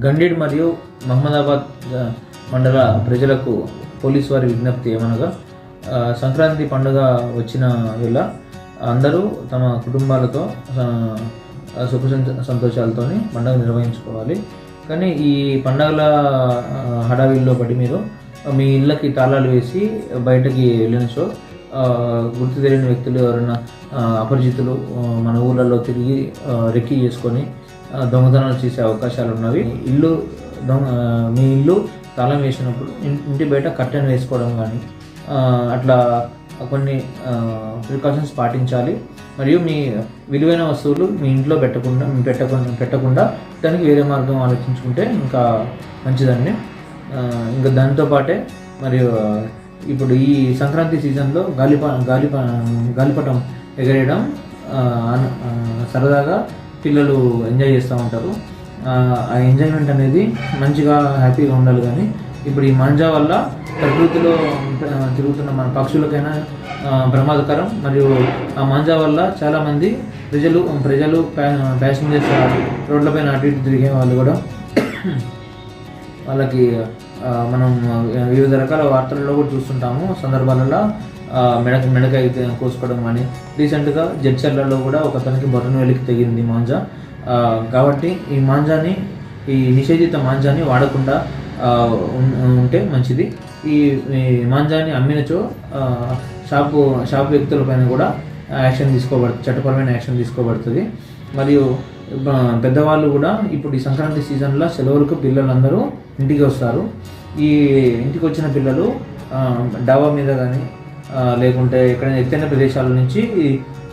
గండిడ్ మరియు మహమ్మదాబాద్ మండల ప్రజలకు పోలీసు వారి విజ్ఞప్తి ఏమనగా సంక్రాంతి పండుగ వచ్చిన వేళ అందరూ తమ కుటుంబాలతో సుఖ సంతోషాలతో పండుగ నిర్వహించుకోవాలి. కానీ ఈ పండుగల హడావిల్లో పడి మీరు మీ ఇళ్ళకి తాళాలు వేసి బయటకి వెళ్ళిన సో గుర్తు తెలియని వ్యక్తులు ఎవరైనా అపరిచితులు మన ఊళ్ళల్లో తిరిగి రెక్కీ రెక్కి చేసుకొని దొంగతనాలు చేసే అవకాశాలు ఉన్నవి ఇల్లు దొంగ మీ ఇల్లు తాళం వేసినప్పుడు ఇంటి బయట కట్టెను వేసుకోవడం కానీ అట్లా కొన్ని ప్రికాషన్స్ పాటించాలి. మరియు మీ విలువైన వస్తువులు మీ ఇంట్లో పెట్టకుండా పెట్టకుండా పెట్టకుండా దానికి వేరే మార్గం ఆలోచించుకుంటే ఇంకా మంచిదండి. ఇంకా దాంతోపాటే మరియు ఇప్పుడు ఈ సంక్రాంతి సీజన్లో గాలిప గాలిప గాలిపటం ఎగరేయడం సరదాగా పిల్లలు ఎంజాయ్ చేస్తూ ఉంటారు. ఆ, ఎంజాయ్మెంట్ అనేది మంచిగా హ్యాపీగా ఉండాలి కానీ ఇప్పుడు ఈ మంజా వల్ల ప్రకృతిలో తిరుగుతున్న మన పక్షులకైనా ప్రమాదకరం. మరియు ఆ మంజా వల్ల చాలామంది ప్రజలు ప్రజలు ప్యా- ప్యాసింజర్స్ రోడ్లపైన అటు ఇటు తిరిగే వాళ్ళు కూడా వాళ్ళకి మనం వివిధ రకాల వార్తలలో కూడా చూస్తుంటాము. సందర్భాలలో మెడక మెడకాయ కోసుకోవడం కానీ. రీసెంట్గా జడ్చర్లలో కూడా ఒక అతనికి బొటన వెలికి తెగింది మాంజా. కాబట్టి ఈ మాంజాని ఈ నిషేధిత మాంజాని వాడకుండా ఉంటే మంచిది. ఈ మాంజాని అమ్మినచో షాపు షాపు వ్యక్తులపైన కూడా యాక్షన్ తీసుకోబడుతుంది చట్టపరమైన యాక్షన్ తీసుకోబడుతుంది. మరియు పెద్దవాళ్ళు కూడా ఇప్పుడు ఈ సంక్రాంతి సీజన్లో సెలవులకు పిల్లలందరూ ఇంటికి వస్తారు. ఈ ఇంటికి వచ్చిన పిల్లలు డాబా మీద కానీ లేకుంటే ఎక్కడైనా ఎత్తైన ప్రదేశాల నుంచి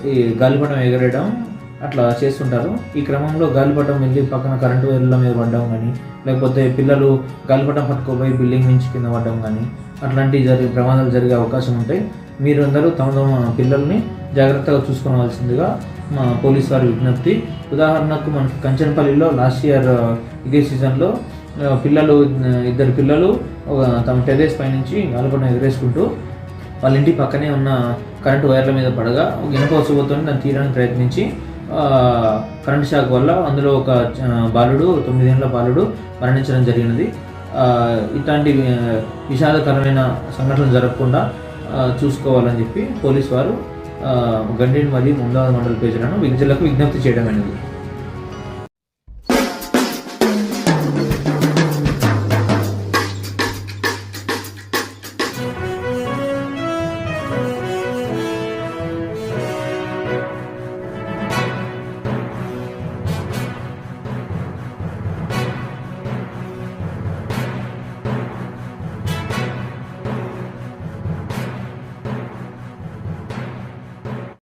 ఈ- గాలిపటం ఎగరేయడం అట్లా చేస్తుంటారు. ఈ క్రమంలో గాలిపటం వెళ్ళి పక్కన కరెంటు వైర్ల మీద పడడం కానీ లేకపోతే పిల్లలు గాలిపటం పట్టుకోపోయి బిల్డింగ్ నుంచి కింద పడడం కానీ అట్లాంటివి జరిగే ప్రమాదాలు జరిగే అవకాశం ఉంటాయి. మీరు అందరూ తమ తమ పిల్లల్ని జాగ్రత్తగా చూసుకోవాల్సిందిగా మా పోలీస్ వారి విజ్ఞప్తి. ఉదాహరణకు మనకి కంచనపల్లిలో లాస్ట్ ఇయర్ ఇదే సీజన్లో పిల్లలు ఇద్దరు పిల్లలు తమ టెర్రస్ పైనుంచి గాలిపటం ఎగరేసుకుంటూ వాళ్ళ ఇంటి పక్కనే ఉన్న కరెంటు వైర్ల మీద పడగా ఒక ఇనుప వస్తువుతో దాన్ని తీయడానికి ప్రయత్నించి కరెంట్ షాక్ వల్ల అందులో ఒక బాలుడు తొమ్మిదేళ్ళ బాలుడు మరణించడం జరిగినది. ఇట్లాంటి విషాదకరమైన సంఘటనలు జరగకుండా చూసుకోవాలని చెప్పి పోలీస్ వారు గండి మరియు ముందాద మండల పేజీలను విజ్ఞలకు విజ్ఞప్తి చేయడమైనది.